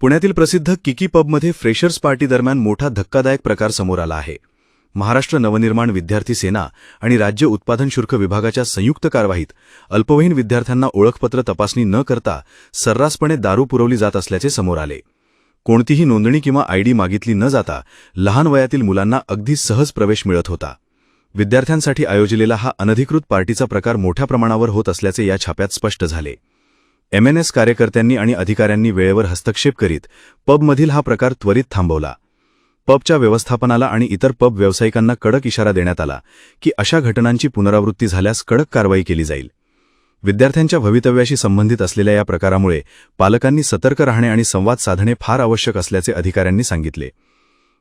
पुण्यातील प्रसिद्ध किकी पबमध्ये फ्रेशर्स पार्टी दरम्यान मोठा धक्कादायक प्रकार समोर आला आहे. महाराष्ट्र नवनिर्माण विद्यार्थी सेना आणि राज्य उत्पादन शुल्क विभागाच्या संयुक्त कारवाईत अल्पवयीन विद्यार्थ्यांना ओळखपत्र तपासणी न करता सर्रासपणे दारू पुरवली जात असल्याचे समोर आले. कोणतीही नोंदणी किंवा आयडी मागितली न जाता लहान वयातील मुलांना अगदी सहज प्रवेश मिळत होता. विद्यार्थ्यांसाठी आयोजलेला हा अनधिकृत पार्टीचा प्रकार मोठ्या प्रमाणावर होत असल्याचे या छाप्यात स्पष्ट झाले. एमएनएस कार्यकर्त्यांनी आणि अधिकाऱ्यांनी वेळेवर हस्तक्षेप करीत पबमधील हा प्रकार त्वरित थांबवला. पबच्या व्यवस्थापनाला आणि इतर पब व्यावसायिकांना कडक इशारा देण्यात आला की अशा घटनांची पुनरावृत्ती झाल्यास कडक कारवाई केली जाईल. विद्यार्थ्यांच्या भवितव्याशी संबंधित असलेल्या या प्रकारामुळे पालकांनी सतर्क राहणे आणि संवाद साधणे फार आवश्यक असल्याचे अधिकाऱ्यांनी सांगितले.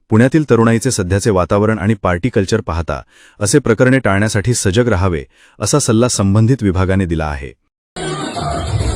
पुण्यातील तरुणाईचे सध्याचे वातावरण आणि पार्टी कल्चर पाहता असे प्रकरणे टाळण्यासाठी सजग राहावे असा सल्ला संबंधित विभागाने दिला आहे.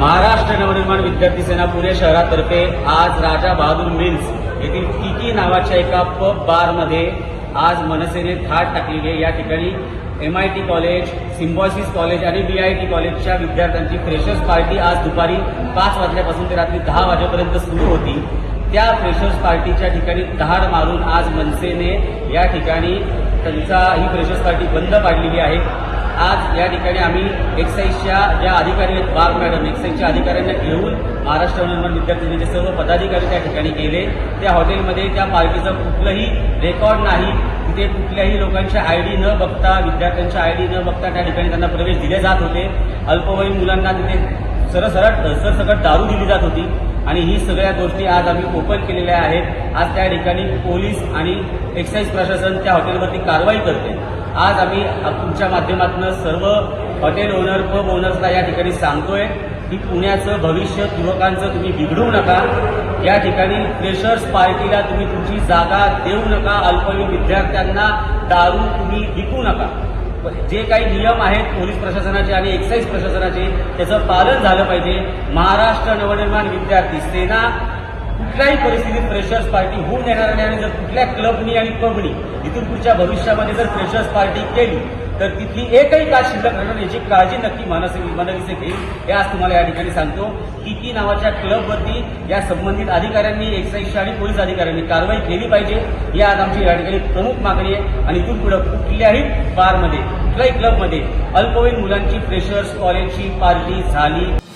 महाराष्ट्र नवनिर्माण विद्यार्थी सेना पुणे शहरातर्फे आज राजा बहादूर मिल्स येथील किकी नावाच्या एका पब बारमध्ये आज मनसेने धाड टाकलेली आहे. या ठिकाणी M I T college Symbiosis college आणि बी आय टी कॉलेजच्या विद्यार्थ्यांची फ्रेशर्स पार्टी आज दुपारी पाच वाजल्यापासून ते रात्री दहा वाजेपर्यंत सुरू होती. त्या फ्रेशर्स पार्टीच्या ठिकाणी धाड मारून आज मनसेने या ठिकाणी त्यांचा ही फ्रेशर्स पार्टी बंद पाडलेली आहे. आज या ठिकाणी आम्ही एक्साईजच्या ज्या अधिकारी आहेत बाग मॅडम एक्साईजच्या अधिकाऱ्यांना घेऊन महाराष्ट्र नवनिर्माण विद्यार्थ्यांचे सर्व पदाधिकारी त्या ठिकाणी गेले. त्या हॉटेलमध्ये त्या पार्टीचं कुठलंही रेकॉर्ड नाही. तिथे कुठल्याही लोकांच्या आय डी न बघता विद्यार्थ्यांच्या आय डी न बघता त्या ठिकाणी त्यांना प्रवेश दिले जात होते. अल्पवयीन मुलांना तिथे सरसरट सरसकट दारू दिली जात होती. आणि ही सगळ्या गोष्टी आज आम्ही ओपन केलेल्या आहेत. आज त्या ठिकाणी पोलीस आणि एक्साईज प्रशासन त्या हॉटेलवरती कारवाई करते. आज आम्ही तुमच्या माध्यमातून सर्व हॉटेल ओनर पब ओनर्सला या ठिकाणी सांगतोय की पुण्याचं भविष्य युवकांचं तुम्ही बिघडवू नका. या ठिकाणी फ्रेशर्स पार्टीला तुम्ही तुमची जागा देऊ नका. अल्पवयीन विद्यार्थ्यांना दारू तुम्ही विकू नका. जे काही नियम आहेत पोलीस प्रशासनाचे आणि एक्साईज प्रशासनाचे त्याचं पालन झालं पाहिजे. महाराष्ट्र नवनिर्माण विद्यार्थी सेना कुठल्याही परिस्थितीत फ्रेशर्स पार्टी होऊन देणार नाही आणि जर कुठल्या क्लबनी आणि पबनी इथून पुढच्या भविष्यामध्ये जर फ्रेशर्स पार्टी केली तर तिथली एकही काळ शिल्लक राहणार याची काळजी नक्की मानसिक मनविसे घेईल. हे आज तुम्हाला या ठिकाणी सांगतो. किकी नावाच्या क्लबवरती या संबंधित अधिकाऱ्यांनी एक्साईजच्या आणि पोलीस अधिकाऱ्यांनी कारवाई केली पाहिजे. ही आज आमची या ठिकाणी प्रमुख मागणी आहे. आणि इथून पुढे कुठल्याही बारमध्ये कुठल्याही क्लबमध्ये अल्पवयीन मुलांची फ्रेशर्स कॉलेजची पार्टी झाली